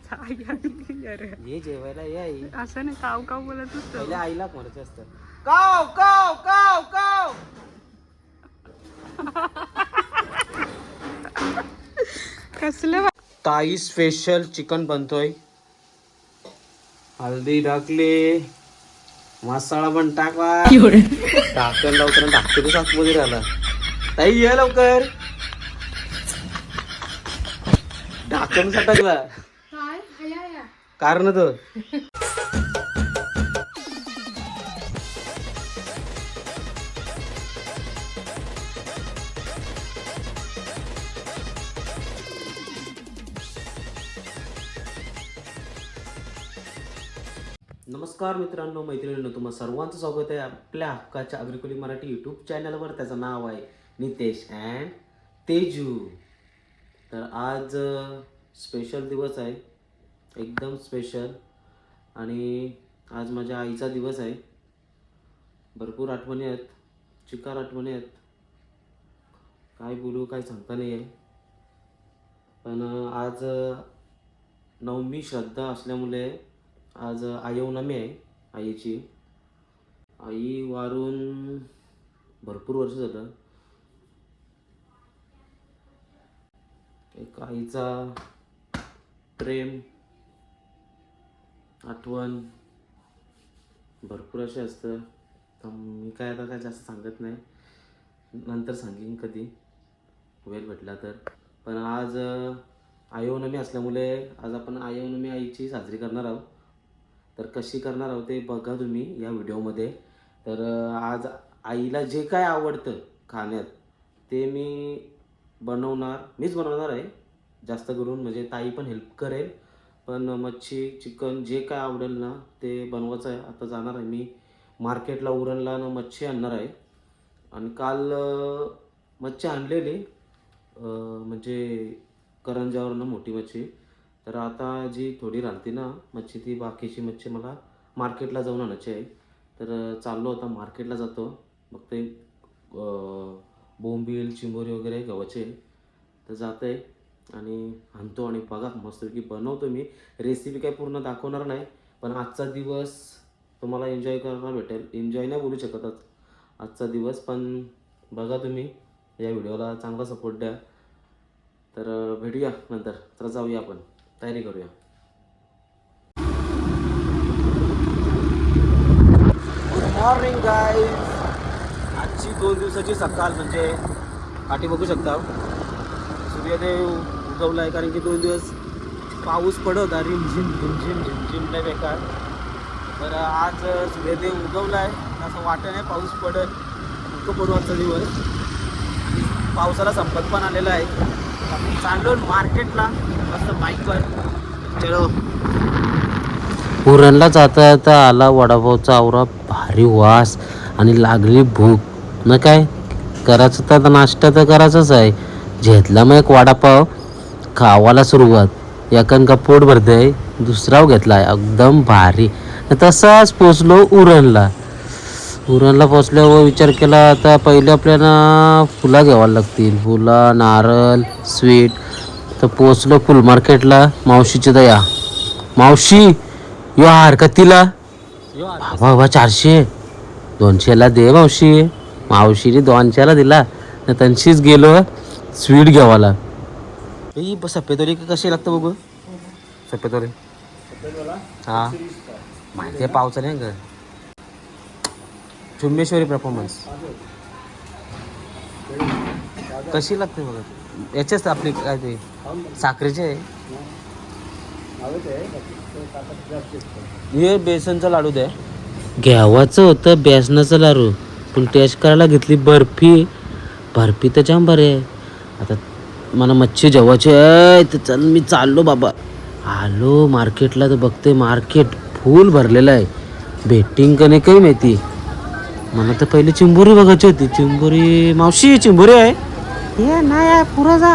बोलायचं आई अरे ये जेवायला ये आई. असं नाही काव काव बोलत असतो. आईला म्हणायचं असतं. काव काव काव काव. कसलं ताई स्पेशल चिकन बनतोय. हल्दी टाकली मसाला पण टाकला टाकन लवकर टाकते तो आतमध्ये राहिला ताई ये लवकर. ढाकण टाकला कारण तर नमस्कार मित्रांनो मैत्रिणींनो तुम्हा सर्वांचं स्वागत आहे आपल्या हक्काच्या अग्रिकोली मराठी यूट्यूब चॅनलवर त्याचं नाव आहे नितेश अँड तेजू. तर आज स्पेशल दिवस आहे. एकदम स्पेशल आणि आज माझ्या आईचा दिवस आहे. भरपूर आठवणी आहेत. चिकार आठवणी आहेत. काय बोलू काय सांगता नाही आहे. पण आज नवमी श्रद्धा असल्यामुळे आज आयवनामी आहे आईची. आई वारून भरपूर वर्ष झालं. एक आईचा प्रेम आठवण भरपूर असे असतं. तर मी काय आता काय जास्त सांगत नाही. नंतर सांगेन कधी. वेळ भेटला तर. पण आज आयोनमी असल्यामुळे आज आपण आयोनमी आईची साजरी करणार आहोत. तर कशी करणार आहोत ते बघा तुम्ही या व्हिडिओमध्ये. तर आज आईला जे काय आवडतं खाण्यात ते मी बनवणार मीच बनवणार आहे. जास्त करून म्हणजे ताई पण हेल्प करेल. पण मच्छी चिकन जे काय आवडेल ना ते बनवायचं आहे. आता जाणार आहे मी. मार्केटला उरणला ना मच्छी आणणार आहे. आणि काल मच्छी आणलेली. म्हणजे करंजावरनं मोठी मच्छी. तर आता जी थोडी राहते ना मच्छी ती बाकीची मच्छी मला मार्केटला जाऊन आणायची आहे. तर चाललो आता मार्केटला जातो. मग ते बोंबील चिंबोरी वगैरे गव्हाचे. तर जात आहे आणि आणतो आणि बघा मस्तपैकी बनवतो मी. रेसिपी काय पूर्ण दाखवणार नाही पण आजचा दिवस तुम्हाला एन्जॉय करायला भेटेल. एन्जॉय नाही बोलू शकत आज. आजचा दिवस पण बघा तुम्ही. या व्हिडिओला चांगला सपोर्ट द्या. तर भेटूया नंतर. तर जाऊया आपण. तयारी करूया. मॉर्निंग गाय आजची दोन दिवसाची सकाळ म्हणजे पाठी बघू शकता. सूर्यदेव उगवला आहे कारण की दोन दिवस पाऊस पडत होता रिमझिम झिमझिम झिमझिम नाही बेकार. तर आज सूर्यदेव उगवला आहे असं वाटत नाही पाऊस पडत. इतकं पडू आजचा दिवस. पावसाला संपत पण आलेला आहे. आपण चाललो मार्केटला मस्त बाईकवर चलो. पुरणला जाता जाता आला वडापावचा आवरा भारी वास आणि लागली भूक. न काय करायचं तर नाश्ता तर करायचंच आहे. घेतला मग एक वडापाव. खावाला सुरुवात. एकान का पोट भरतंय दुसराव घेतला एकदम भारी. तसाच पोचलो उरणला. उरणला पोचल्यावर विचार केला आता पहिले आपल्याला फुला घ्यावा लागतील. फुला नारळ स्वीट. तर पोचलो फुल मार्केटला. मावशीची दया. मावशी यो हरकतीला. बाबा बाबा चारशे. दोनशेला दे मावशी. मावशीने दोनशेला दिला. न त्यांशीच गेलो स्वीट घ्यावाला. ही का कशी लागतं बघू? सफेदोरी. हा. माहिती आहे पावचा नाही का? चुम्मेश्वरी परफॉर्मन्स कशी लागते बघा? याच्याच आपली काय ते? साखरेचे आहे. हे बेसनचा लाडू द्या घ्यावाचं होतं बेसनाचं लाडू. पण टेस्ट करायला घेतली बर्फी. बर्फी तर जाम बरे आहे. आता मला मच्छी जेवायची आहे. तर चल मी चाललो बाबा. आलो मार्केटला तर बघते. मार्केट फुल भरलेलं आहे. भेटिंग का नाही काही माहिती. मला तर पहिले चिंबोरी बघायची होती. चिंबोरी मावशी चिंबोरी आहे. हे नाही आहे पुरा जा.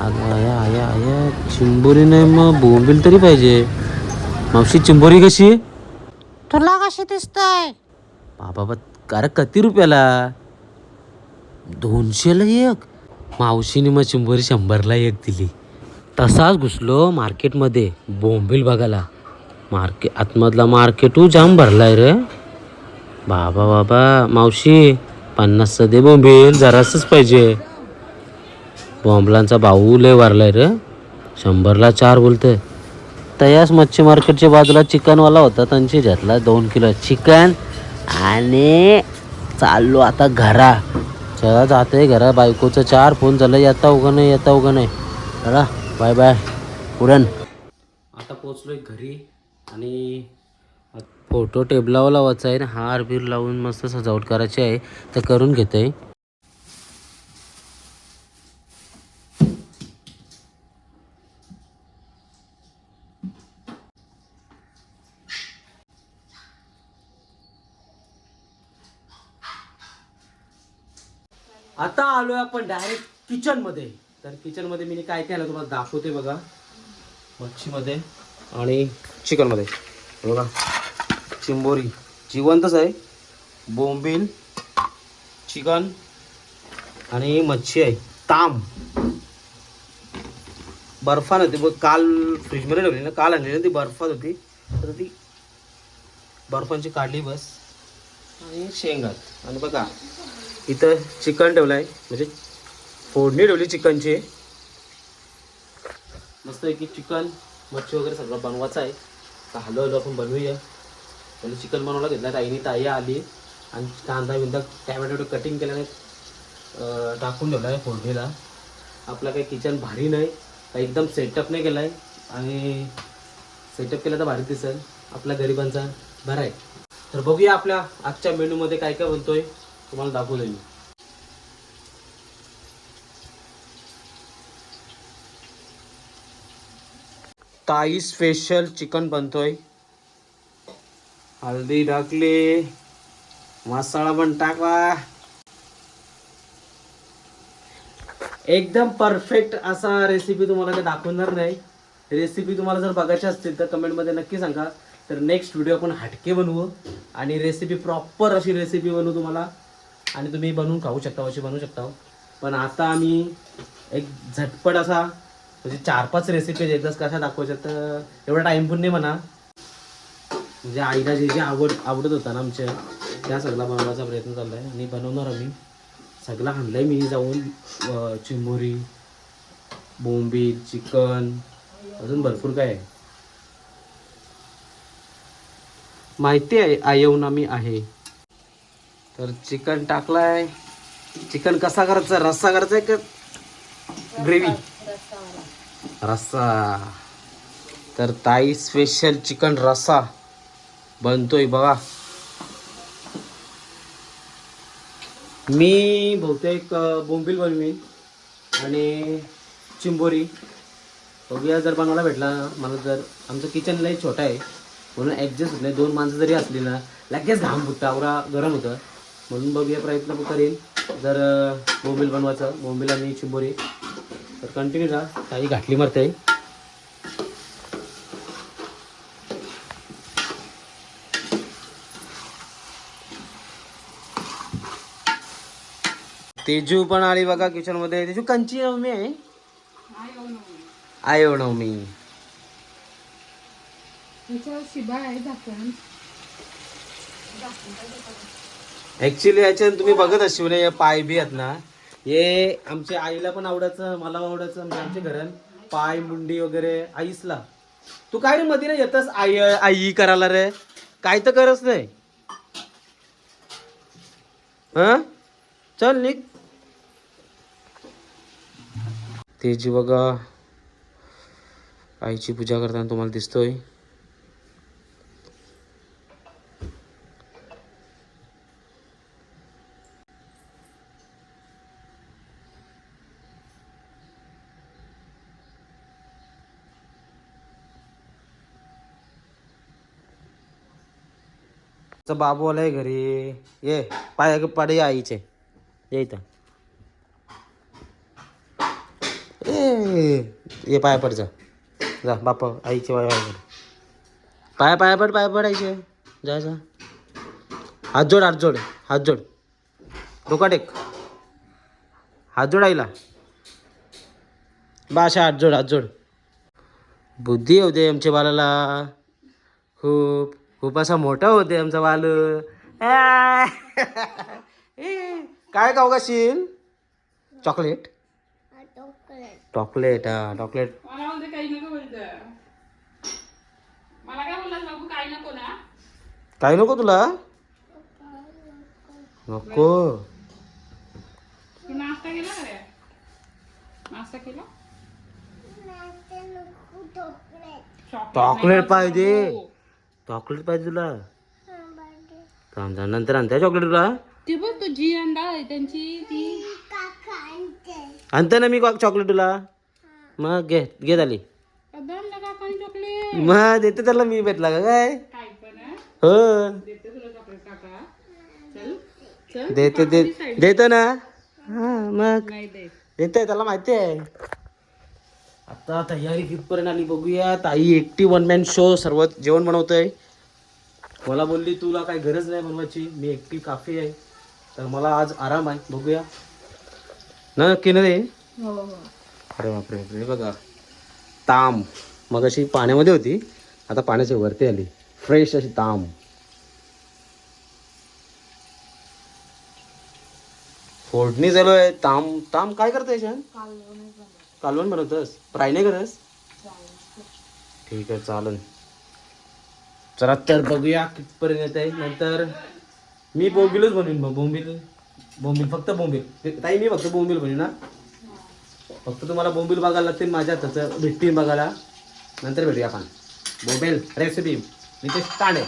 अगं आया आया आया. चिंबोरी नाही मग बोंबील तरी पाहिजे. मावशी चिंबोरी कशी? तुला कशी दिसतंय? बाबा बा अरे किती रुपयाला? दोनशेला एक. मावशीने मग शंभर शंभरला एक दिली. तसाच घुसलो मार्केटमध्ये बोंबील बघायला. मार्केट आतमधला मार्केटू जाम भरला आहे रे. बाबा बाबा मावशी पन्नास दे बोंबील जरासच पाहिजे. बोंबलांचा भाऊ लय वारलाय रे. शंभरला चार बोलतोय. तयास मच्छी मार्केटच्या बाजूला चिकनवाला होता त्यांची घेतला दोन किलो चिकन. आणि चाललो आता घरा. चला जाते घरा. बायकोचं चार फोन झालं. येता उगा नाही येता उगा नाही. चला बाय बाय उडन आता पोचलोय घरी आणि फोटो टेबलावर लावायचा आहे ना. हार बीर लावून मस्त सजावट करायची आहे. तर करून घेते. आलोय आपण डायरेक्ट किचनमध्ये. तर किचनमध्ये मी काय केलं तुम्हाला दाखवते बघा. मच्छीमध्ये आणि चिकनमध्ये बघा. चिंबोरी. जिवंतच आहे. बोंबील चिकन आणि मच्छी आहे. ताम. बर्फान होती. बघ काल फ्रीजमध्ये ठेवली ना काल आणली ना ती बर्फात होती. तर ती बर्फांची काढली बस. आणि शेंगात. आणि बघा इथं चिकन ठेवलं आहे म्हणजे फोडणी ठेवली चिकनची. मस्त आहे की चिकन मच्छी वगैरे सगळं बनवायचं आहे. तर हलो हलो आपण बनवूया. पहिले चिकन बनवायला घेतलं. ताईने ताई आली. आणि कांदा बिंदा टॅमॅटो कटिंग केल्याने टाकून ठेवला आहे फोडणीला. आपलं काही किचन भारी नाही. काही एकदम सेटअप नाही केला आहे आणि सेटअप केला तर भारी दिसेल. आपल्या गरिबांचा बरं आहे. तर बघूया आपल्या आजच्या मेनूमध्ये काय काय बनतोय. तुम्हाला दाखवू मी. ताई स्पेशल चिकन बनतोय. हळदी टाकली मसाला पण टाकला एकदम परफेक्ट असा रेसिपी तुम्हाला काही दाखवणार नाही. रेसिपी तुम्हाला जर बघायची असतील तर कमेंटमध्ये नक्की सांगा. तर नेक्स्ट व्हिडिओ आपण हटके बनवू आणि रेसिपी प्रॉपर अशी रेसिपी बनवू तुम्हाला. आणि तुम्ही बनवून खाऊ शकता अशी बनवू शकता हो. पण आता आम्ही एक झटपट असा म्हणजे चार पाच रेसिपीज एकदाच कशा दाखवायच्या तर एवढा टाईम पण नाही म्हणा. म्हणजे आईला जे जे आवड आवडत होता ना आमच्या त्या सगळा बनवायचा प्रयत्न चालला आहे आणि बनवणार आम्ही. सगळा आणलं आहे मी जाऊन चिंबोरी बोंबील चिकन अजून भरपूर काय आहे. माहिती आहे आयवना मी आहे. तर चिकन टाकलाय. चिकन कसा करायचा? रस्सा करायचा आहे का? ग्रेव्ही? रस्सा. तर ताई स्पेशल चिकन रस्सा बनतोय बघा. मी बहुतेक बोंबील बनवीन आणि चिंबोरी. बघूया जर बनवायला भेटला मला जर आमचं किचन लय छोटं आहे. म्हणून ॲडजस्ट होत नाही. दोन माणसं जरी असली ना लगेच घाम फुटतं आवरा गरम होतं. म्हणून बघूया प्रयत्न करेल जर बोंबील बनवायचं बोंबील आणि चिंबोरी. तर कंटिन्यू राहा काही घाटली मारते तेजू पण आली बघा किचनमध्ये. तेजू कंची नवमी आहे आय नवमी ऍक्च्युली याच्यात तुम्ही बघत असशील ना, पाय बी आहेत ना. हे आमच्या आईला पण आवडायचं मला आवडायचं म्हणजे आमच्या घरात पाय मुंडी वगैरे आईसला. तू काय रे मध्ये येतस आई आई करायला रे? काय तर करच नाही हा? चल निघ. तेजी बघा. आईची पूजा करताना तुम्हाला दिसतोय. तर बाबू आलाय घरी. ये पाय पाडे आईचे. ये इथं. ए ये पाय पड जा. जा बापा आईचे पाय पाय पड पाय पाय पड पाय पडायचे जा जा. हात जोड हात जोड हात जोड. डोका टेक. हात जोड आईला. बाशा हात जोड हात जोड. बुद्धी होते आमच्या बालाला खूप. खूप असा मोठा होते आमचा! ए, काय खाऊ घाशील चॉकलेट? चॉकलेट हा चॉकलेट. मला बोलते काही नको बोलत. मला काय नको तुला? नको. तू नाश्ता केला का रे? नाश्ता केला? चॉकलेट पाहिजे. चॉकलेट पाहिजे तुला? थांब थांब नंतर आणते चॉकलेट तुला. ती बघ तू जी अंडा आहे त्यांची ती. आणते. ना मी चॉकलेट तुला. मग घे घे झाली कदम लगा पण चॉकलेट. मग देते त्याला मी भेटला का काय? हो? देते तुला चॉकलेट काका. चल. चल देते दे देतो ना. हा मग. नाही दे देते त्याला माहिती आहे. आता तयारी कितपर्यंत आली बघूया ताई एकटी वन मॅन शो सर्व जेवण बनवतोय. मला बोलली तुला काही गरज नाही बनवायची. मी एकटी काफी आहे. तर मला आज आराम आहे. बघूया. ना नक्की ना रे अरे बापरे. बापरे बघा. ताम. मग अशी पाण्यामध्ये होती. आता पाण्याच्या वरती आली. फ्रेश अशी ताम. फोडणी आहे ताम ताम काय करताय छान कालवण बनवतस? फ्राय नाही करस ठीक आहे चालन चला तर बघूया कितपर्यंत येत आहे. नंतर मी बोंबीलच बनवीन मग बोंबील. बोंबील फक्त बोंबील. ताई मी फक्त बोंबील बनवीन ना फक्त तुम्हाला बोंबील बघायला लागतील माझ्या हाताचं भेटतील बघायला. नंतर भेटूया आपण. बोंबेल रेसिपी मी ते तांडे.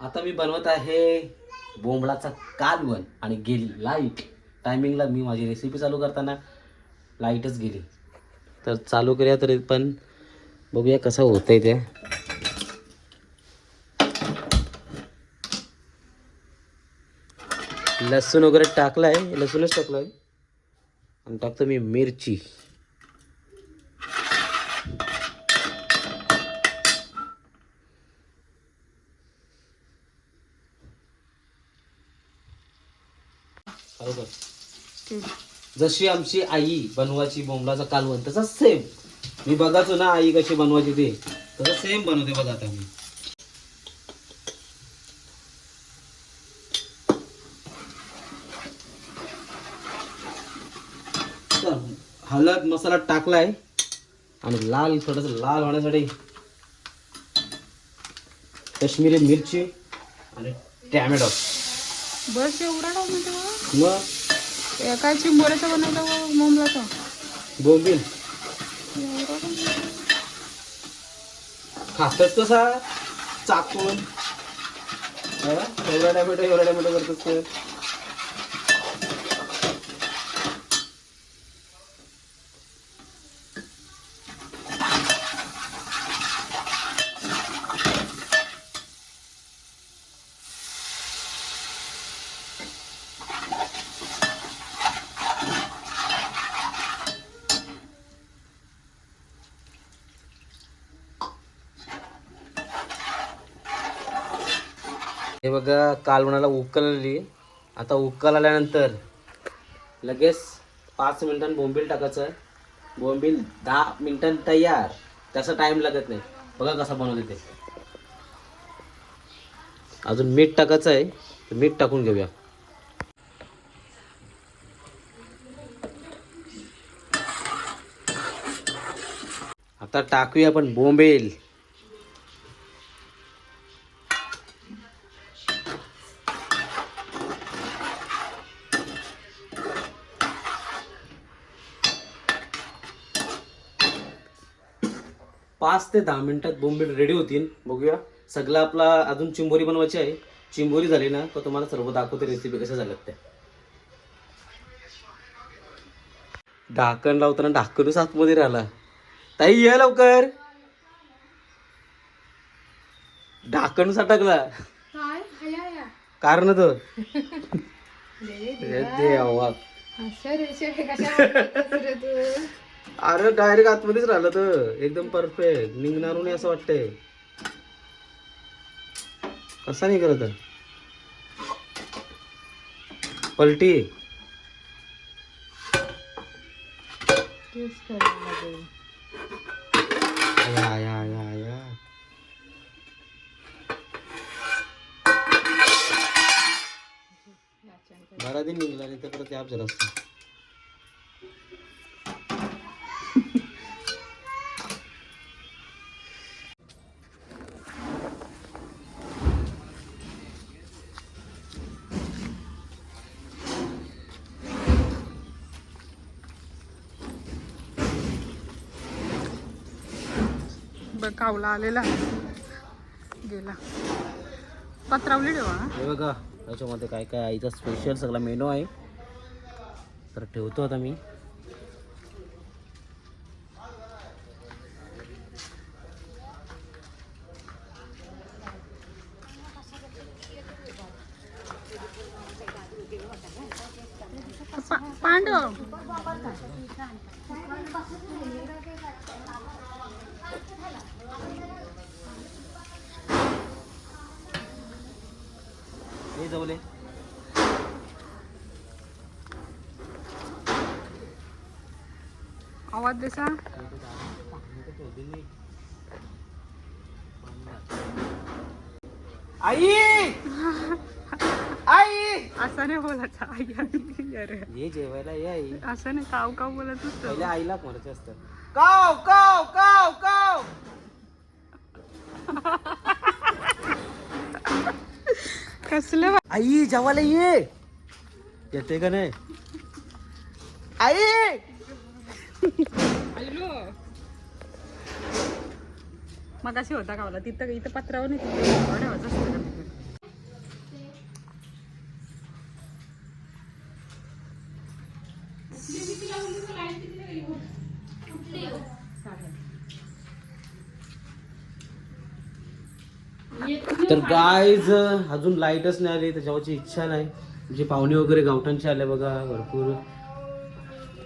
आता मी बनवत आहे बोंबलाचा कालवण आणि गेली लाइट टायमिंगला मी माझी रेसिपी चालू करताना लाईटच गेली. तर चालू करूया तरी पण बघूया कसं होतंय ते. लसूण वगैरे टाकलाय लसूणच टाकलाय. आणि टाकतो मी मिरची. बरोबर. जशी आमची आई बनवायची बोंबलाचा कालवण तसा सेम मी बघायचो ना आई कशी बनवायची ते. तसं सेम बनवते बघा आता मी. हळद मसाला टाकलाय आणि लाल थोडस लाल होण्यासाठी काश्मीरी मिरची आणि टॅमॅटो. बस एवढा टाकून मग काय चिंबोऱ्याचा बनवला हो, मोमलाचा? बोंबील. खातात कसा चाकून. एवढा टॅमॅटो एवढा टॅमॅटो करतात हे बघा कालवणाला उकल आली. आता उकल आल्यानंतर लगेच पाच मिनिटांनी बोंबील टाकायचं. बोंबील दहा मिनिटांनी तयार. त्याचा टाइम लागत नाही. बघा कसा बनवते ते. अजून मीठ टाकायचं आहे. तर मीठ टाकून घेऊया. आता टाकूया आपण बोंबेल. ते दहा मिनिटात बोंबील रेडी होतील. बघूया. सगळं आपला अजून चिंबोरी बनवायची आहे. चिंबोरी झाली ना तर तुम्हाला सर्व दाखवते रेसिपी कशा झाल्यात त्या. ढाकण लावताना ढाकणच आतमध्ये राहिला. ताई ये लवकर. ढाकण सटकला कारण तो देवा. अरे डायरेक्ट आतमध्येच राहिलं तर. एकदम परफेक्ट निघणार नाही असं वाटतंय. कसा नाही करत? पलटी. तेच करावं लागेल या या या या. बरा दिन निघला नाही तर परत ॲप झाला असतं कावला आलेला. गेला. पत्रावली ठेवा हे. बघा याच्यामध्ये काय काय आईचा स्पेशल सगळा मेनू आहे. तर ठेवतो आता मी. पांडव हे जवले आवाज देसा. आई! आई! असं नाही बोलायचं. आई आई अरे. ये जेवायला ये आई. असं नाही काव काव बोलत असतो. पहिल्या आईला म्हणायचं असतं. काव काव काव काव! कसलं बा- आई जेवायला ये. येते का नाही? आई! मग अशी होता कावला. तिथं इथं पत्रावर नाही का? तिथं? तर गायज अजून लाईटच नाही आली त्याच्यावरची इच्छा नाही. म्हणजे पाहुणे वगैरे गावठांचे आले बघा भरपूर.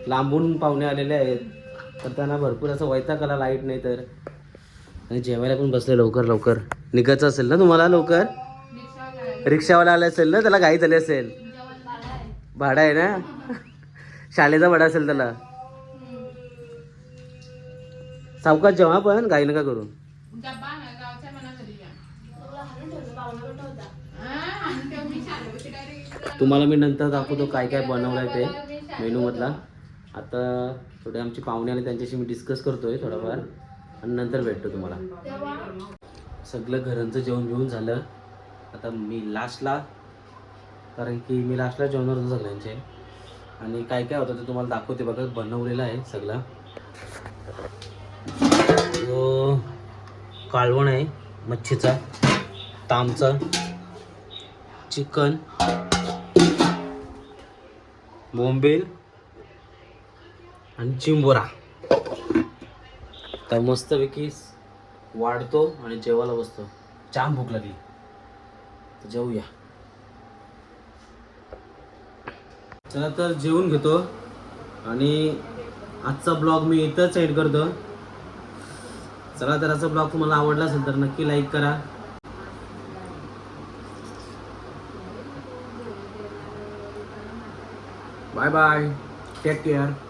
लांबून पाहुणे आलेले आहेत. तर त्यांना भरपूर असं वैताग आला लाइट नाही तर. आणि जेवायला पण बसले लवकर लवकर. निघायचं असेल ना तुम्हाला लवकर? रिक्षावाला आला असेल ना त्याला घाई झाली असेल. भाडा आहे ना? शाळेचा भाडा असेल त्याला. सावकाश जेव्हा पण घाई नका करून तुम्हाला मी नंतर दाखवतो काय काय बनवलं आहे ते मेनूमधला आता थोडे आमचे पाहुणे आले त्यांच्याशी मी डिस्कस करतोय थोडंफार. आणि नंतर भेटतो तुम्हाला. सगळं घरांचं जेवण घेऊन झालं. आता मी लास्टला कारण की मी लास्टला जेवणार होतो सगळ्यांचे. आणि काय काय होतं ते तुम्हाला दाखवते बघा. बनवलेलं आहे सगळं. तो काळवण आहे मच्छीचा तामचा चिकन बोंबील आणि चिंबोरा. तर मस्तपैकी वाढतो आणि जेवायला बसतो. जाम भूक लागली. तर जेवूया. चला तर जेवून घेतो. आणि आजचा ब्लॉग मी इथंच एड करतो. चला तर आजचा ब्लॉग तुम्हाला आवडला असेल तर नक्की लाईक करा. Bye bye take care